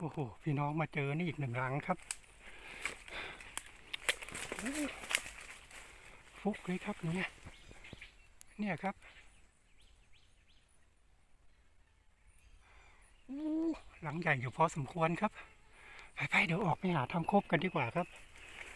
โอ้โห พี่น้องมาเจอนี่อีกหนึ่งรังครับ ฟุกเลยครับเนี่ย เนี่ยครับหลังใหญ่อยู่พอสมควรครับ ไปๆเดี๋ยวออกไปหาทำคบกันดีกว่าครับ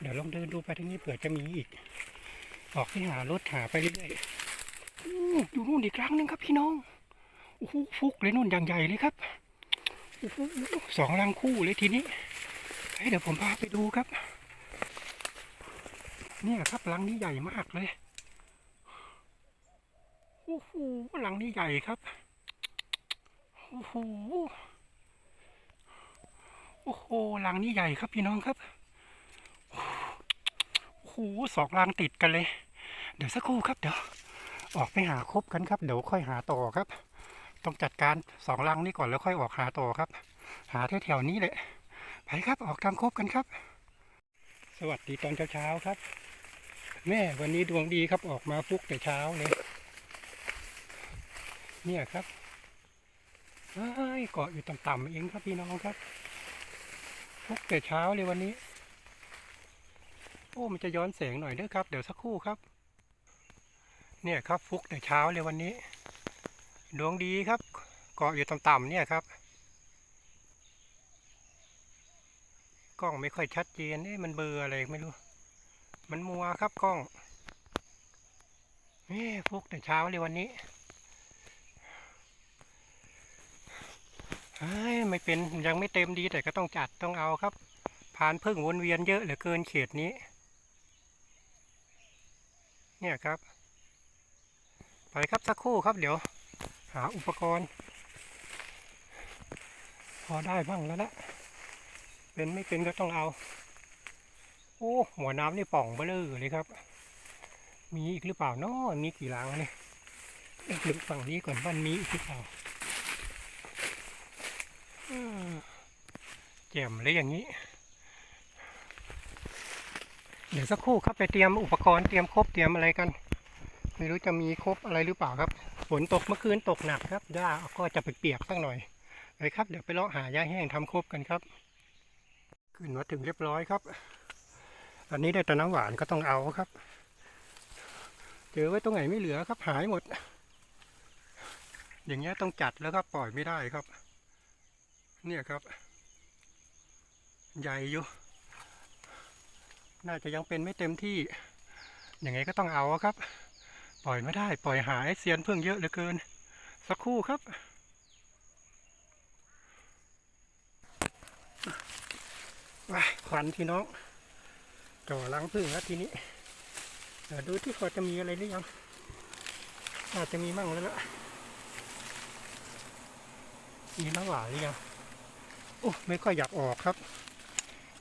เดี๋ยวลองเดินดูไปทางนี้เผื่อจะมีอีก ออกไปหารถหาไปเรื่อยๆอู้อยู่นู่นอีกครั้งหนึงครับพี่น้องโอ้โหฟุกเลยนู่นอย่างใหญ่เลยครับ สองรังคู่เลยทีนี้เฮ้ยเดี๋ยวผมพาไปดูครับ เนี่ยครับรังนี้ใหญ่มากเลยโอ้โหรังนี้ใหญ่ครับโอ้โหโอ้โหรังนี้ใหญ่ครับพี่น้องครับโอ้โหสองรังติดกันเลย เดี๋ยวสักครู่ครับเดี๋ยวออกไปหาครบกันครับ เดี๋ยวค่อยหาต่อครับ ต้องจัดการสองรังนี้ก่อนแล้วค่อยออกหาต่อครับ หาแถวๆนี้แหละไปครับออกทางครบกันครับ สวัสดีตอนเช้าๆครับ แม่วันนี้ดวงดีครับออกมาฟุกแต่เช้าเลยเนี่ยครับเอ้เกาะอยู่ต่ำๆเองครับพี่น้องครับฟุกแต่เช้าเลยวันนี้ โอ้มันจะย้อนแสงหน่อยเด้อครับ เดี๋ยวสักครู่ครับ เนี่ยครับฟุกแต่เช้าเลยวันนี้ ดวงดีครับ เกาะอยู่ต่ำๆเนี่ยครับ กล้องไม่ค่อยชัดเจนเอ๊ะมันเบลออะไรไม่รู้ มันมัวครับกล้องนี่ฟุกแต่เช้าเลยวันนี้ไม่เป็นยังไม่เต็มดีแต่ก็ต้องจัดต้องเอาครับ ผ่านพึ่งวนเวียนเยอะเหลือเกินเขตนี้ เนี่ยครับ ไปครับสักครู่ครับเดี๋ยวาอุปกรณ์ พอได้บ้างแล้วละเป็นไม่เป็นก็ต้องเอา โอ้หัวน้ำนี่ป่องเบลอเลยครับ มีอีกหรือเปล่านาะมีกี่ลังเนี่ยเอ๊ะดูฝั่งนี้ก่อนว่ามีอีกหรือเปล่าอืมแจ่มเลยอย่างนี้ เดี๋ยวสักครู่ครับไปเตรียมอุปกรณ์เตรียมครบเตรียมอะไรกัน ไม่รู้จะมีครบอะไรหรือเปล่าครับ ฝนตกเมื่อคืนตกหนักครับหญ้าก็จะเปียกๆสักหน่อยไปครับ เดี๋ยวไปเลาะหาหญ้าแห้งทำครบกันครับ ขึ้นมาถึงเรียบร้อยครับ อันนี้ได้แต่น้ำหวานก็ต้องเอาครับ เจอไว้ตรงไหนไม่เหลือครับหายหมด อย่างเงี้ยต้องจัดแล้วครับปล่อยไม่ได้ครับ เนี่ยครับ ใหญ่อยู่ น่าจะยังเป็นไม่เต็มที่ อย่างไงก็ต้องเอาครับ ปล่อยไม่ได้ ปล่อยหายเซียนเพิ่งเยอะเหลือเกิน สักครู่ครับว้ายควันพี่น้องจ่อลังพึ่งแล้วทีนี้ เดี๋ยวดูที่พอจะมีอะไรหรือยัง อาจจะมีมั่งแล้วละมีน้ำหวานหรือยัง โอ้ ไม่ค่อยอยากออกครับ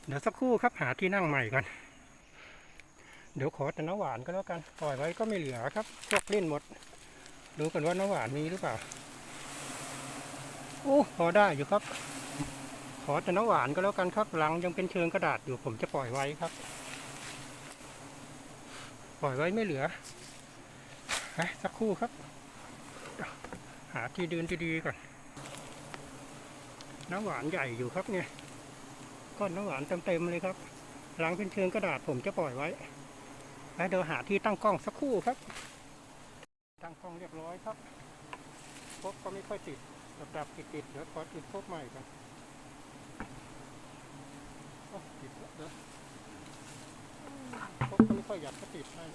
เดี๋ยวสักครู่ครับหาที่นั่งใหม่กัน เดี๋ยวขอแต่น้ำหวานก็แล้วกันปล่อยไว้ก็ไม่เหลือครับพวกเล่นหมด ดูกันว่าน้ำหวานมีหรือเปล่าโอ้พอได้อยู่ครับ ขอแต่น้ำหวานก็แล้วกันครับรังยังเป็นเชิงกระดาษอยู่ผมจะปล่อยไว้ครับ ปล่อยไว้ไม่เหลือฮะสักครู่ครับ หาที่ดินที่ดีก่อนน้ำหวานใหญ่อยู่ครับเนี่ยก้อนน้ำหวานเต็มๆเลยครับรังเป็นเชิงกระดาษผมจะปล่อยไว้ แล้วเดี๋ยวหาที่ตั้งกล้องสักครู่ครับ ตั้งกล้องเรียบร้อยครับพบก็ไม่ค่อยติดดับๆติดๆเดี๋ยวขอติดพบใหม่ก่อนโอ้ติดแล้วเดี๋ยวพบกก็ไม่ค่อยอยากจะติดให้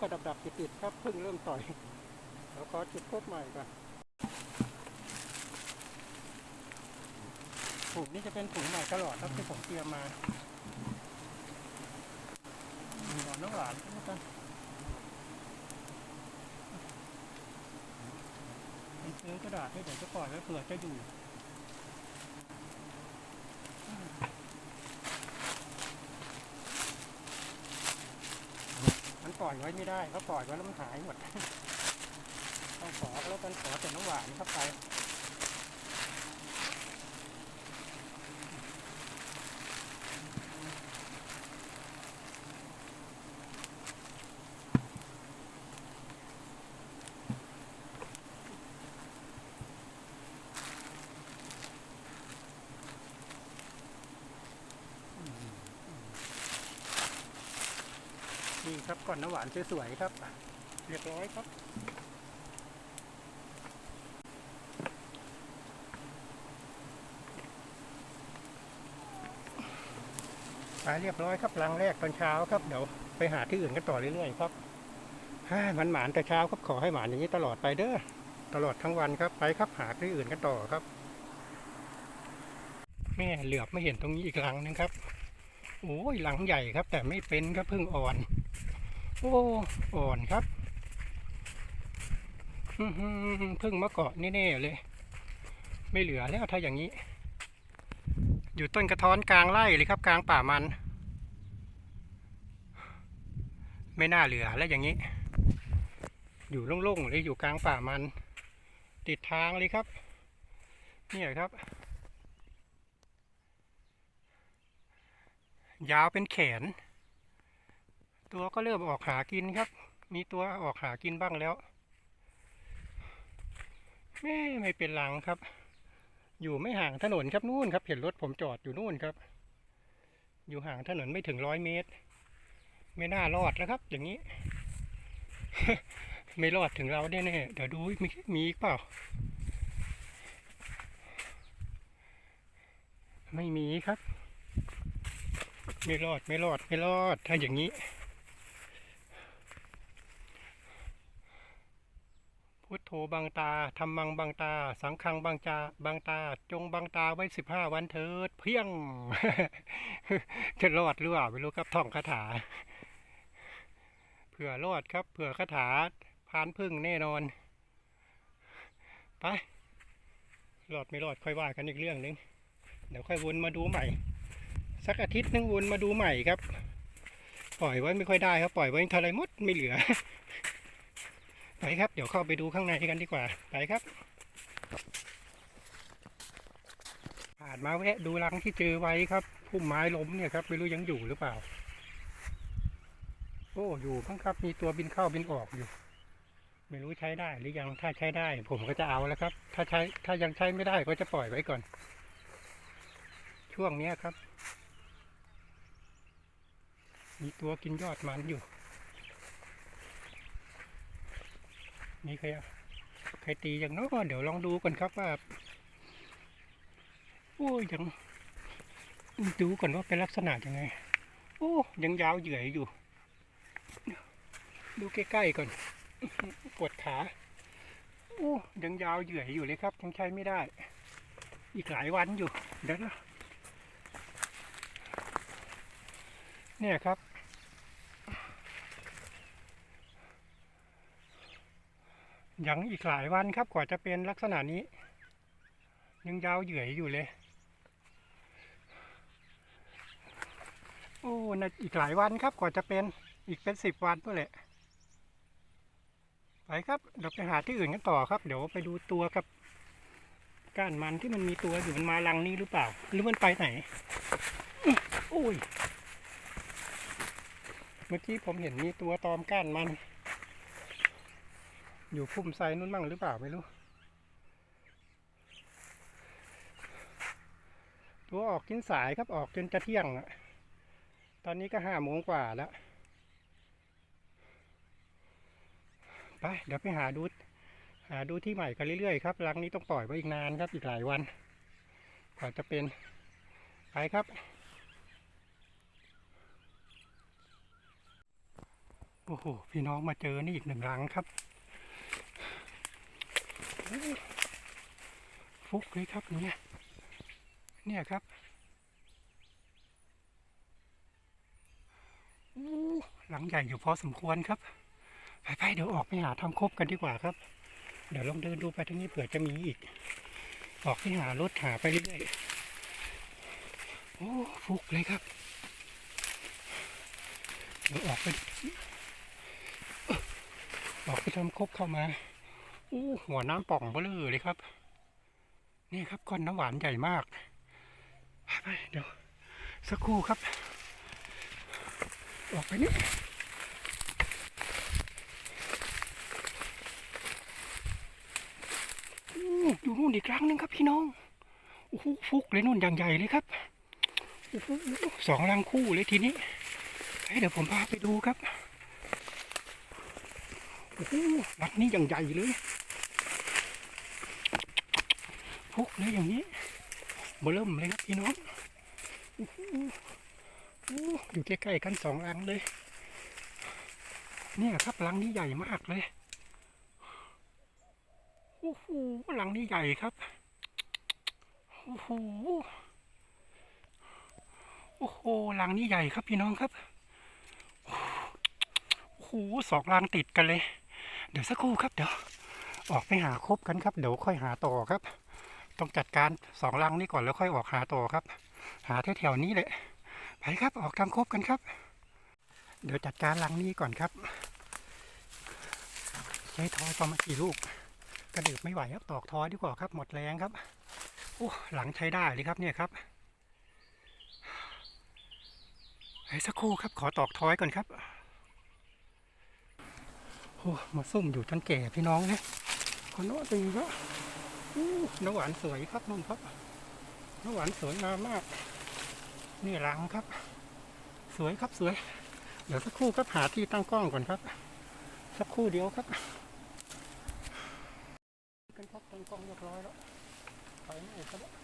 ก็ดับๆติดๆครับเพิ่งเริ่มต่อยเดี๋ยวขอจุดพบใหม่ก่อนถุงนี้จะเป็นถุงใหม่ตลอดครับที่ผมเตรียมมาหนอนน้ำหวานก็แล้วกันเป็นซื้อกระดาษให้เดี๋ยวจะปล่อยไว้เผื่อจะอยู่ ล่ อยไว้ไม่ได้เขาปล่อยไว้แล้วมันหายหมด ต้องขอแล้วกันขอแต่น้ำหวานเข้าไป นี่ครับก่อนน้ำหวานสวยๆครับ เรียบร้อยครับ ไปเรียบร้อยครับรังแรกตอนเช้าครับเดี๋ยวไปหาที่อื่นกันต่อเรื่อยๆครับฮ่ามันหมานแต่เช้าครับขอให้หมานอย่างนี้ตลอดไปเด้อตลอดทั้งวันครับไปครับหาที่อื่นกันต่อครับแม่เหลือบไม่เห็นตรงนี้อีกรังนึงครับโอ้ยหลังใหญ่ครับ แต่ไม่เป็นครับเพิ่งอ่อน โอ้อ่อนครับเพิ่งมาเกาะแน่ๆเลย ไม่เหลือแล้วถ้าอย่างนี้ อยู่ต้นกระท้อนกลางไร่เลยครับ กลางป่ามัน ไม่น่าเหลือแล้วอย่างนี้ อยู่โล่งๆเลยอยู่กลางป่ามัน ติดทางเลยครับเนี่ยครับ ยาวเป็นแขน ตัวก็เริ่มออกหากินครับ มีตัวออกหากินบ้างแล้วแม่ไม่เป็นหลังครับ อยู่ไม่ห่างถนนครับนู่นครับ เห็นรถผมจอดอยู่นู่นครับ อยู่ห่างถนนไม่ถึงร้อยเมตร ไม่น่ารอดแล้วครับ อย่างนี้ ไม่รอดถึงเราแน่ๆเดี๋ยวดูมีมีอีกเปล่า ไม่มีครับ ไม่รอดไม่รอดไม่รอดถ้าอย่างนี้ พุท โธบังตาธรรมังบังตา สังฆังบังจาบังตา จงบังตาไว้สิบห้าวันเถิด เพียงจะรอดหรือเปล่าไม่รู้ครับท่องคาถาเผื่อรอดครับเผื่อคาถาพานพึ่งแน่นอน ไปรอดไม่รอดค่อยว่ากันอีกเรื่องหนึงเดี๋ยวค่อยวนมาดูใหม่ สักอาทิตย์นึงวนมาดูใหม่ครับ ปล่อยไว้ไม่ค่อยได้ครับ ปล่อยไว้เทาไรหมดไม่เหลือ ไปครับ เดี๋ยวเข้าไปดูข้างในกันดีกว่า ไปครับ ผ่านมาแวะดูรังที่เจอไว้ครับพุ่มไม้ล้มเนี่ยครับไม่รู้ยังอยู่หรือเปล่า โอ้อยู่ข้างครับ มีตัวบินเข้าบินออกอยู่ ไม่รู้ใช้ได้หรือยังถ้าใช้ได้ ผมก็จะเอาแล้วครับ ถ้าใช้ถ้ายังใช้ไม่ได้ก็จะปล่อยไว้ก่อน ช่วงเนี้ยครับ มีตัวกินยอดมันอยู่ มีใครอะใครตีอย่างน้อยเดี๋ยวลองดูก่อนครับว่าโอ้ยยังดูก่อนว่าเป็นลักษณะยังไง โอ้ยังยาวเหยื่ออยู่ ดูใกล้ๆก่อนปวดขาโอ้ยังยาวเหยื่ออยู่เลยครับยังใช้ไม่ได้ อีกหลายวันอยู่เดี๋ยวนะเนี่ยครับ ยังอีกหลายวันครับกว่าจะเป็นลักษณะนี้ ยังยาวเหยื่ออยู่เลย โอ้น่าอีกหลายวันครับกว่าจะเป็นอีกเป็นสิบวันตัวแหละ ไปครับเดี๋ยวไปหาที่อื่นกันต่อครับ เดี๋ยวไปดูตัวกับก้านมันที่มันมีตัวอยู่มันมารังนี้หรือเปล่า หรือมันไปไหนโอ้ย เมื่อกี้ผมเห็นมีตัวตอมก้านมัน อยู่พุ่มไซนู้นมั่งหรือเปล่าไม่รู้ ตัวออกกินสายครับออกจนจะเที่ยงอะตอนนี้ก็ห้าโมงกว่าแล้วไปเดี๋ยวไปหาดูหาดูที่ใหม่กันเรื่อยๆครับรังนี้ต้องปล่อยไว้อีกนานครับอีกหลายวันกว่าจะเป็นไปครับ โอ้โหพี่น้องมาเจอนี่อีกหนึ่งรังครับ ฟุกเลยครับเนี่ยเนี่ยครับอู้หลังใหญ่อยู่พอสมควรครับไปๆเดี๋ยวออกไปหาทำคบกันดีกว่าครับ เดี๋ยวลองเดินดูไปทางนี้เผื่อจะมีอีก ออกไปหารถหาไปเรื่อยๆโอ้ฟุกเลยครับเดี๋ยวออกไปออกไปทำคบเข้ามา อู้หัวน้ำป่องเบลอเลยครับ นี่ครับก้อนน้ำหวานใหญ่มาก ไปเดี๋ยว สักครู่ครับ ออกไปนี่อู้อยู่นู่นอีกครั้งหนึงครับพี่น้องโอ้โหฟุกเลยนู่นอย่างใหญ่เลยครับโอ้โหสองรังคู่เลยทีนี้เดี๋ยวผมพาไปดูครับโอ้โหรังนี้อย่างใหญ่เลย ฟุกเลยอย่างนี้บอเริ่มเลยครับพี่น้องอยู่ใกล้ๆกันสองรังเลย เนี่ยครับรังนี้ใหญ่มากเลยโอ้โหหลังนี้ใหญ่ครับโอ้โหโอ้โหหลังนี้ใหญ่ครับพี่น้องครับโอ้โหสองรังติดกันเลย เดี๋ยวสักครู่ครับเดี๋ยวออกไปหาครบกันครับ เดี๋ยวค่อยหาต่อครับ ต้องจัดการสองรังนี้ก่อนแล้วค่อยออกหาต่อครับ หาแถวๆนี้แหละไปครับออกทำครบกันครับ เดี๋ยวจัดการรังนี้ก่อนครับ ใช้ทอยประมาณกี่ลูก กระดึบไม่ไหวครับตอกทอยดีกว่าครับ หมดแรงครับโอ้หลังใช้ได้เลยครับเนี่ยครับให้สักครู่ครับขอตอกทอยก่อนครับโอ้มาซุ่มอยู่จนแก่พี่น้องเนะขอโน้ตดีครับอู้ น้ำหวานสวยครับนุ่นครับน้ำหวานสวยงามมากนี่รังครับ สวยครับสวย เดี๋ยวสักครู่ครับหาที่ตั้งกล้องก่อนครับ สักครู่เดียวครับกันครับตั้งกล้องเรียบร้อยแล้วไปไหนครับ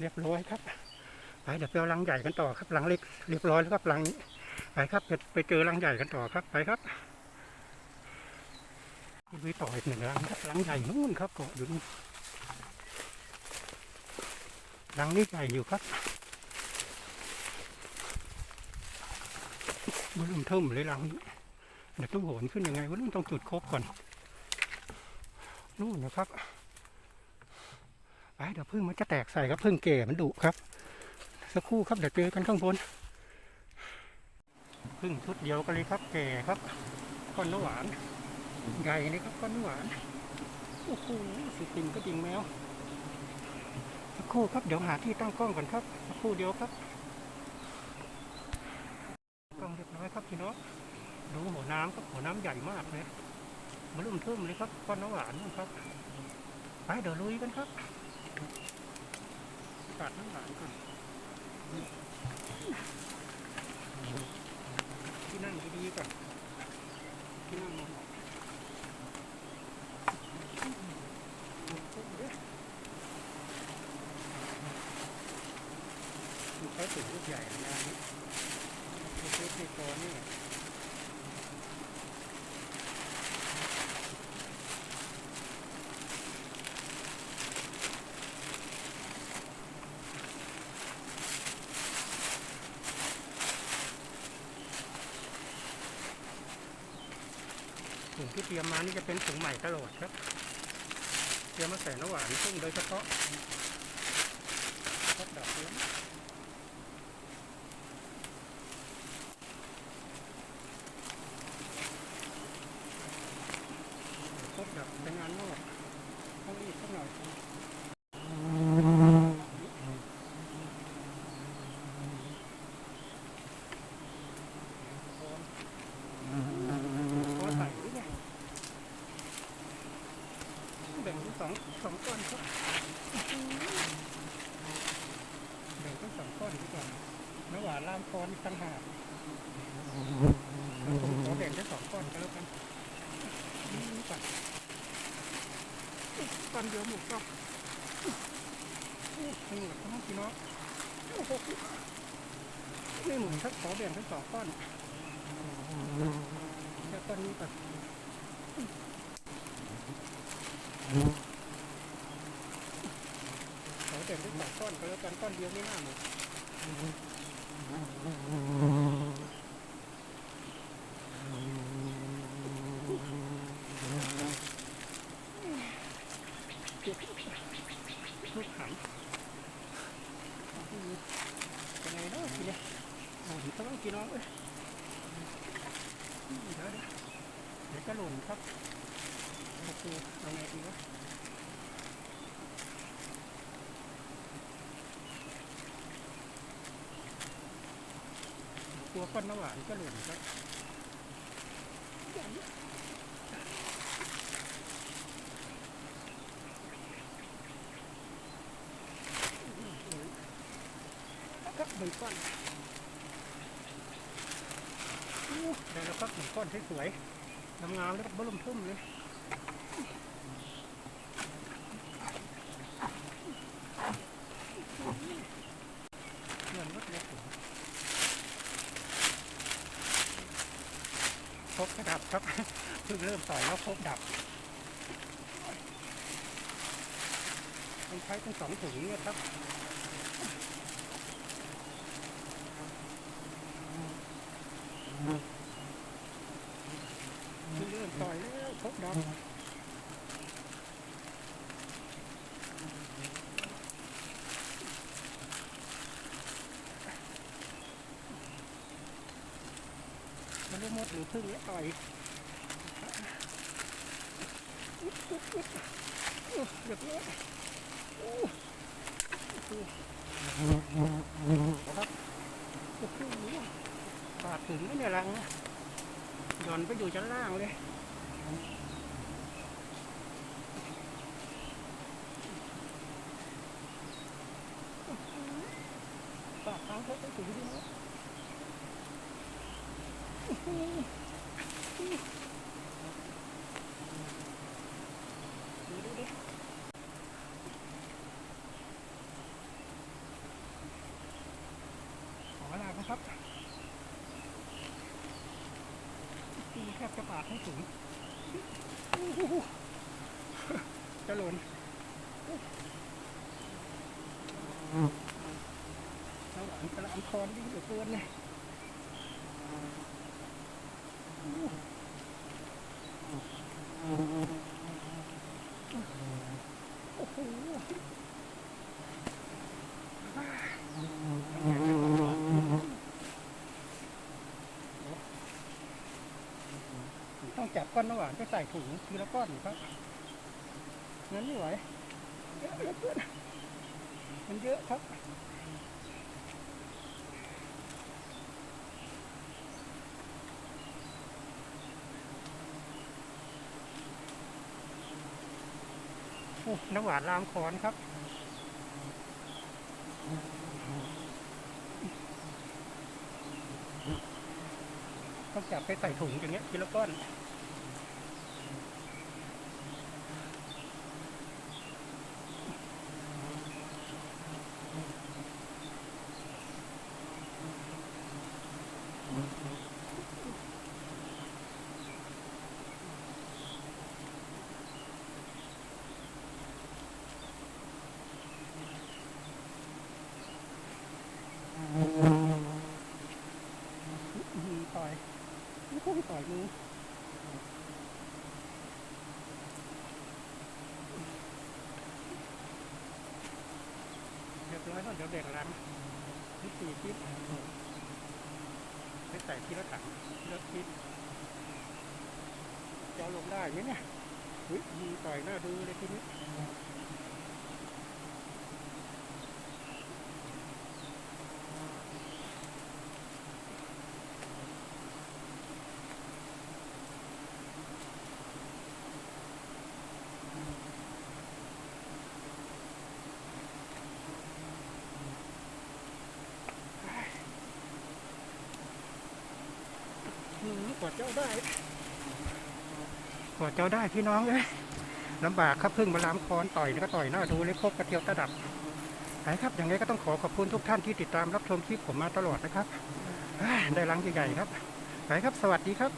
เรียบร้อยครับไปเดี๋ยวไปเอารังใหญ่กันต่อครับรังเล็กเรียบร้อยแล้วครับรังนี้ไปครับไปไปเจอรังใหญ่กันต่อครับไปครับไปต่ออีกหนึ่งรังครับรังใหญ่นู่นครับเกาะอยู่นู่นรังนี้ใหญ่อยู่ครับบนลุ่มเทิมเลยรังนี้เดี๋ยวต้องโหนขึ้นยังไงวะนู่นต้องจุดครบก่อนนู่นนะครับ ไปเดี๋ยวพึ่งมันจะแตกใส่ครับพึ่งแก่มันดุครับ สักครู่ครับเดี๋ยวเจอกันข้างบนพึ่งชุดเดียวกันเลยครับ แก่ครับก้อนน้ำหวานใหญ่นี่ครับก้อนน้ำหวานโอ้โหสุดจริงก็จริงแมวสักครู่ครับเดี๋ยวหาที่ตั้งกล้องก่อนครับสักครู่เดียวครับกล้องเรียบร้อยครับพี่น้องดูหัวน้ำครับหัวน้ำใหญ่มากเลยมาลุ่มเทุ่มเลยครับก้อนน้ำหวานนู่นครับไปเดี๋ยวลุยกันครับ ตัดน้ำหลานก่อนที่นั่งดีๆก่อนที่นั่งนอนมันใช้ถุงลูกใหญ่นะนี่ไม่ใช่ที่คอนี่ ถุง ที่เตรียมมานี่จะเป็นถุงใหม่ตลอดครับเตรียมมาใส่น้ำหวานซึ่งโดยเฉพาะทอดดอกเลี้ยงทอดดอกเป็นงานนอกต้องรีบสักหน่อยพอใส่นี่ไง แบ่งเป็นสองสองก้อนครับแบ่งเป็นสองก้อนดีกว่าน้ำหวานล่ามคอนอีกต่างหากผมขอแบ่งเป็นสองก้อนก็แล้วกันนี่ก่อนก้อนเดียวหมูก็นี่หมดทั้งพี่น้องโอ้โหนี่หมูครับขอแบ่งเป็นสองก้อนแล้วก้อนนี้ก่อน เขอแบ่งเป็นสองก้อนก็แล้วกันก้อนเดียวไม่น่าหมดลูกขันเป็นไงเนาะทีเนี้ยโอ้โหต้องพี่น้องเอ้ยเดี๋ยวเดี๋ยวเดี๋ยวจะหล่นครับ โอเคเอาไงดีวะกลัวก้อนน้ำหวานจะหล่นครับครับหนึ่งก้อนได้แล้วครับหนึ่งก้อนสวยๆงามๆเลยครับบลุ่มทุ่มเลย เงินลดเล็กอยู่ครบกระดับครับ เพิ่งเริ่มต่อยแล้วครบดับต้องใช้ทั้งสองถุงเนี่ยครับเพิ่งเริ่มต่อยแล้วครบดับมันรู้มดหรือพึ่งเนี่ยต่อย เรียบร้อยครับปาดถึงแล้วเนี่ยรังย่อนไปอยู่ชั้นล่างเลย ปากค้างเขาไปถึงที่นี่ดูดูดิขอลานะครับตีแทบจะปาดให้ถึงโอ้โหจะ หล่นน้ำหวานกระอันคอนดีเหลือเกินเลยโอ้โหต้องจับก้อนน้ำหวานไปใส่ถุงทีละก้อนครับ งั้นไม่ไหวเยอะเหลือเกินมันเยอะครับโอ้น้ำหวานลามคอนครับ ต้องจับไปใส่ถุงอย่างเงี้ยทีละก้อน อืมต่อยไม่ค่อยต่อยมือ เรียบร้อยแล้วนี่สี่ทิศไม่ใส่ทีละถังทีละทิศจะลงได้ไหมเนี่ย อุ้ยมีต่อยหน้าดูเลยทีนี้ อืมกว่าเจ้าได้กอดเจ้าได้พี่น้องเอ้ยลำบากครับพึ่งมาล้ามคอนต่อยแล้วก็ต่อยหน้าดูเลยครบกระเทียวตะดับไปครับอย่างไรก็ต้องขอขอบคุณทุกท่านที่ติดตามรับชมคลิปผมมาตลอดนะครับเอ้ยได้รังใหญ่ๆครับไปครับ สวัสดีครับ